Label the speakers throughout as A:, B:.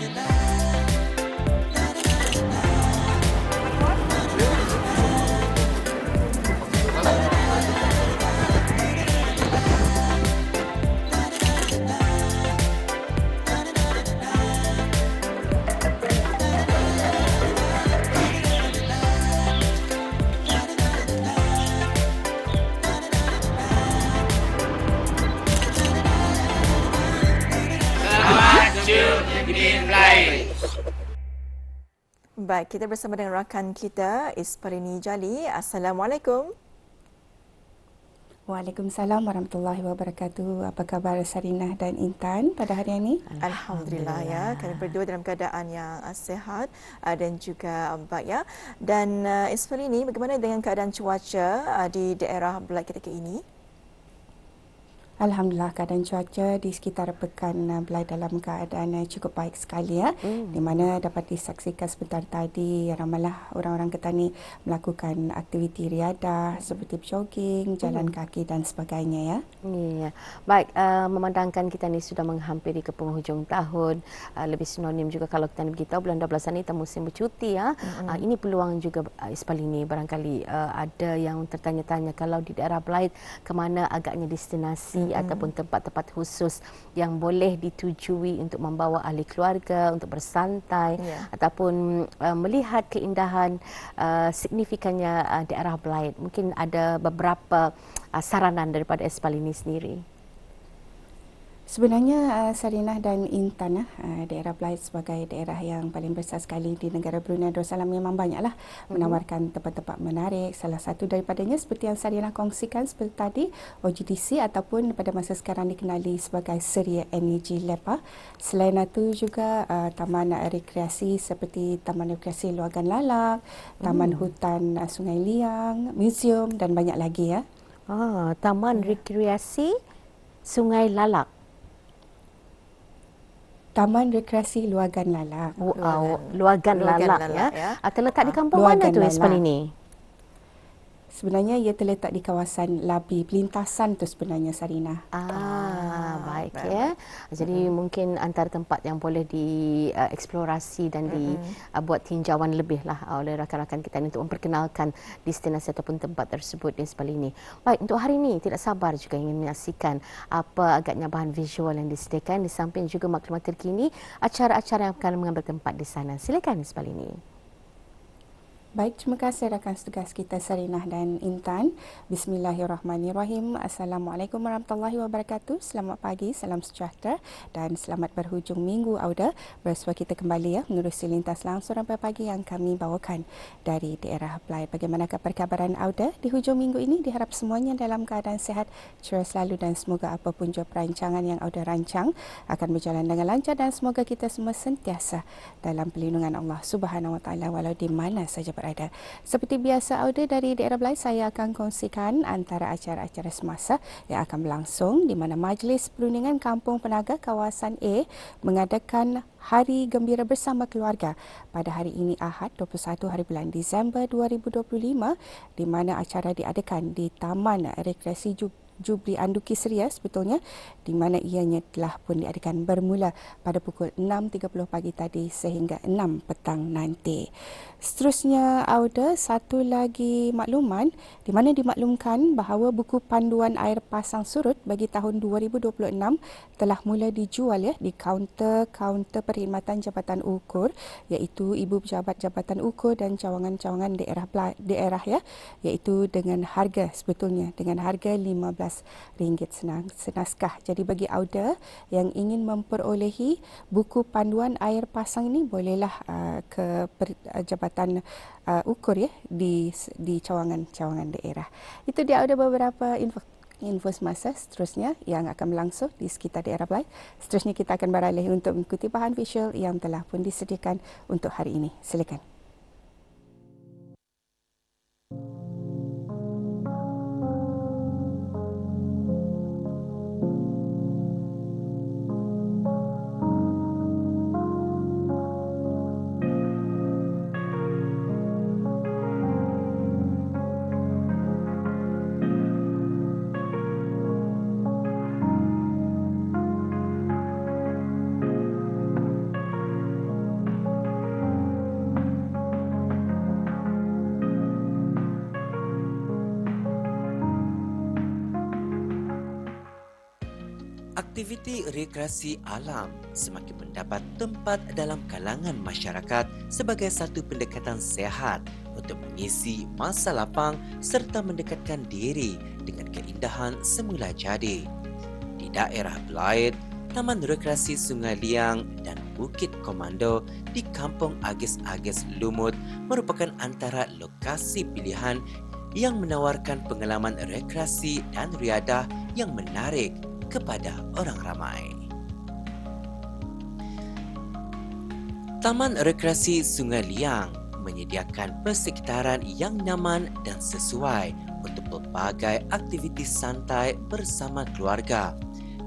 A: pretty light. Baik, kita bersama dengan rakan kita Isparini Jali. Assalamualaikum.
B: Waalaikumsalam warahmatullahi wabarakatuh. Apa khabar Sarinah dan Intan pada hari ini?
A: Alhamdulillah, ya. Kami berdua dalam keadaan yang sihat uh, dan juga baik ya. Dan uh, Isparini, bagaimana dengan keadaan cuaca uh, di daerah Belak ketika ini?
B: Alhamdulillah keadaan cuaca di sekitar pekan uh, Belai dalam keadaan cukup baik sekali ya. Mm. Di mana dapat disaksikan sebentar tadi ramailah orang-orang ketani melakukan aktiviti riadah seperti jogging, jalan mm. kaki dan sebagainya ya.
C: Ya. Baik, uh, memandangkan kita ni sudah menghampiri ke penghujung tahun, uh, lebih sinonim juga kalau kita ni beritahu bulan 12 ini kita musim bercuti ya. Mm. Uh, ini peluang juga uh, Ispal ini barangkali uh, ada yang tertanya-tanya kalau di daerah Belait ke mana agaknya destinasi hmm. Ataupun tempat-tempat khusus yang boleh ditujui untuk membawa ahli keluarga untuk bersantai yeah. ataupun uh, melihat keindahan uh, signifikannya uh, daerah Belait. Mungkin ada beberapa uh, saranan daripada Espal ini sendiri.
B: Sebenarnya uh, Sarinah dan Intan uh, daerah Belait sebagai daerah yang paling besar sekali di negara Brunei Darussalam memang banyaklah mm-hmm. menawarkan tempat-tempat menarik. Salah satu daripadanya seperti yang Sarinah kongsikan seperti tadi OGDC ataupun pada masa sekarang dikenali sebagai Seria Energy Lab. Selain itu juga uh, taman rekreasi seperti Taman Rekreasi Luagan Lalang, Taman mm. Hutan uh, Sungai Liang, museum dan banyak lagi ya.
C: Ah, Taman Rekreasi Sungai Lalak.
B: Taman Rekreasi Luagan Lalak.
C: Oh, Luagan, Luagan Lalak, Lalak ya. ya. Atau letak di kampung Luagan mana tu Espan ini?
B: Sebenarnya ia terletak di kawasan Labi, pelintasan tu sebenarnya Sarina.
C: Ah, ah baik, baik ya. Jadi hmm. mungkin antara tempat yang boleh dieksplorasi uh, dan hmm. dibuat uh, tinjauan lebih lah oleh rakan-rakan kita untuk memperkenalkan destinasi ataupun tempat tersebut di sebelah ini. Baik, untuk hari ini tidak sabar juga ingin menyaksikan apa agaknya bahan visual yang disediakan di samping juga maklumat terkini acara-acara yang akan mengambil tempat di sana. Silakan di sebelah ini.
B: Baik, terima kasih rakan setugas kita Sarinah dan Intan. Bismillahirrahmanirrahim. Assalamualaikum warahmatullahi wabarakatuh. Selamat pagi, salam sejahtera dan selamat berhujung minggu Auda. Bersua kita kembali ya menerusi lintas langsung sampai pagi yang kami bawakan dari daerah Pelai. Bagaimana perkabaran Auda di hujung minggu ini? Diharap semuanya dalam keadaan sehat, ceria selalu dan semoga apapun jua perancangan yang Auda rancang akan berjalan dengan lancar dan semoga kita semua sentiasa dalam perlindungan Allah Subhanahu Wa Taala walau di mana saja berada. Seperti biasa Auda dari daerah Belai saya akan kongsikan antara acara-acara semasa yang akan berlangsung di mana Majlis Perundingan Kampung Penaga kawasan A mengadakan Hari Gembira Bersama Keluarga pada hari ini Ahad 21 hari bulan Disember 2025 di mana acara diadakan di Taman Rekreasi Jubli Anduki Seria sebetulnya di mana ianya telah pun diadakan bermula pada pukul 6.30 pagi tadi sehingga 6 petang nanti. Seterusnya Auda satu lagi makluman di mana dimaklumkan bahawa buku panduan air pasang surut bagi tahun 2026 telah mula dijual ya di kaunter-kaunter perkhidmatan Jabatan Ukur iaitu Ibu Pejabat Jabatan Ukur dan cawangan-cawangan daerah daerah ya iaitu dengan harga sebetulnya dengan harga 15 ringgit senang senaskah. Jadi bagi Auda yang ingin memperolehi buku panduan air pasang ini bolehlah uh, ke per, uh, jabatan uh, ukur ya di di cawangan-cawangan daerah. Itu dia ada beberapa info info semasa seterusnya yang akan berlangsung di sekitar daerah Belai. Seterusnya kita akan beralih untuk mengikuti bahan visual yang telah pun disediakan untuk hari ini. Silakan.
D: Aktiviti rekreasi alam semakin mendapat tempat dalam kalangan masyarakat sebagai satu pendekatan sehat untuk mengisi masa lapang serta mendekatkan diri dengan keindahan semula jadi. Di daerah Belaid, Taman Rekreasi Sungai Liang dan Bukit Komando di Kampung Agis-Agis Lumut merupakan antara lokasi pilihan yang menawarkan pengalaman rekreasi dan riadah yang menarik kepada orang ramai. Taman Rekreasi Sungai Liang menyediakan persekitaran yang nyaman dan sesuai untuk pelbagai aktiviti santai bersama keluarga.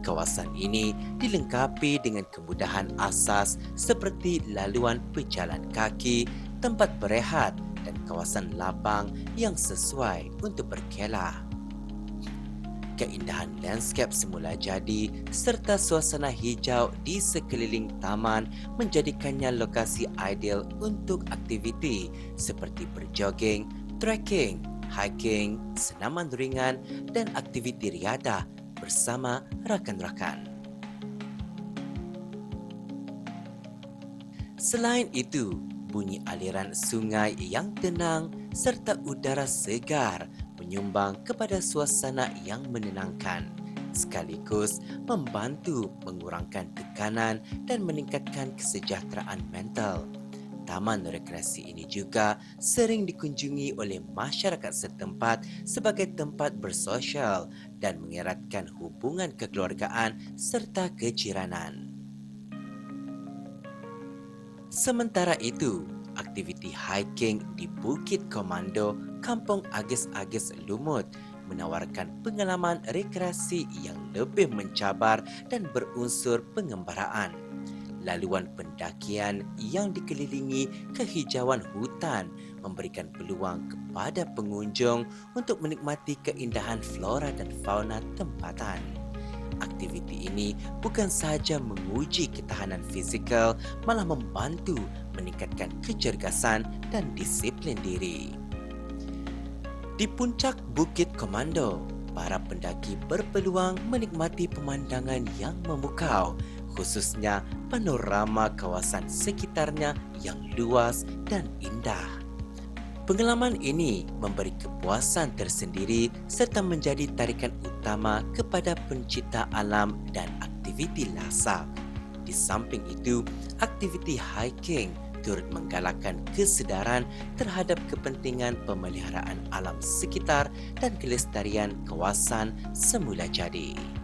D: Kawasan ini dilengkapi dengan kemudahan asas seperti laluan pejalan kaki, tempat berehat dan kawasan lapang yang sesuai untuk berkelah keindahan lanskap semula jadi serta suasana hijau di sekeliling taman menjadikannya lokasi ideal untuk aktiviti seperti berjoging, trekking, hiking, senaman ringan dan aktiviti riadah bersama rakan-rakan. Selain itu, bunyi aliran sungai yang tenang serta udara segar menyumbang kepada suasana yang menenangkan sekaligus membantu mengurangkan tekanan dan meningkatkan kesejahteraan mental. Taman rekreasi ini juga sering dikunjungi oleh masyarakat setempat sebagai tempat bersosial dan mengeratkan hubungan kekeluargaan serta kejiranan. Sementara itu, aktiviti hiking di Bukit Komando Kampung Agis-Agis Lumut menawarkan pengalaman rekreasi yang lebih mencabar dan berunsur pengembaraan. Laluan pendakian yang dikelilingi kehijauan hutan memberikan peluang kepada pengunjung untuk menikmati keindahan flora dan fauna tempatan. Aktiviti ini bukan sahaja menguji ketahanan fizikal, malah membantu meningkatkan kecergasan dan disiplin diri. Di puncak Bukit Komando, para pendaki berpeluang menikmati pemandangan yang memukau, khususnya panorama kawasan sekitarnya yang luas dan indah. Pengalaman ini memberi kepuasan tersendiri serta menjadi tarikan utama kepada pencipta alam dan aktiviti lasak. Di samping itu, aktiviti hiking turut menggalakkan kesedaran terhadap kepentingan pemeliharaan alam sekitar dan kelestarian kawasan semula jadi.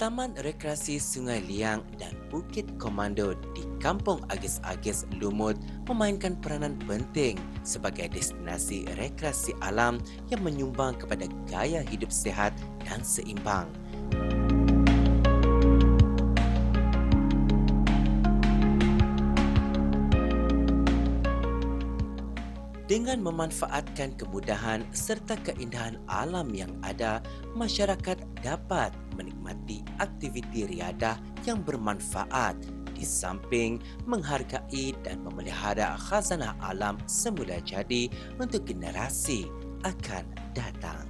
D: Taman Rekreasi Sungai Liang dan Bukit Komando di Kampung Agis-Agis Lumut memainkan peranan penting sebagai destinasi rekreasi alam yang menyumbang kepada gaya hidup sehat dan seimbang. Dengan memanfaatkan kemudahan serta keindahan alam yang ada, masyarakat dapat menikmati aktiviti riadah yang bermanfaat di samping menghargai dan memelihara khazanah alam semula jadi untuk generasi akan datang.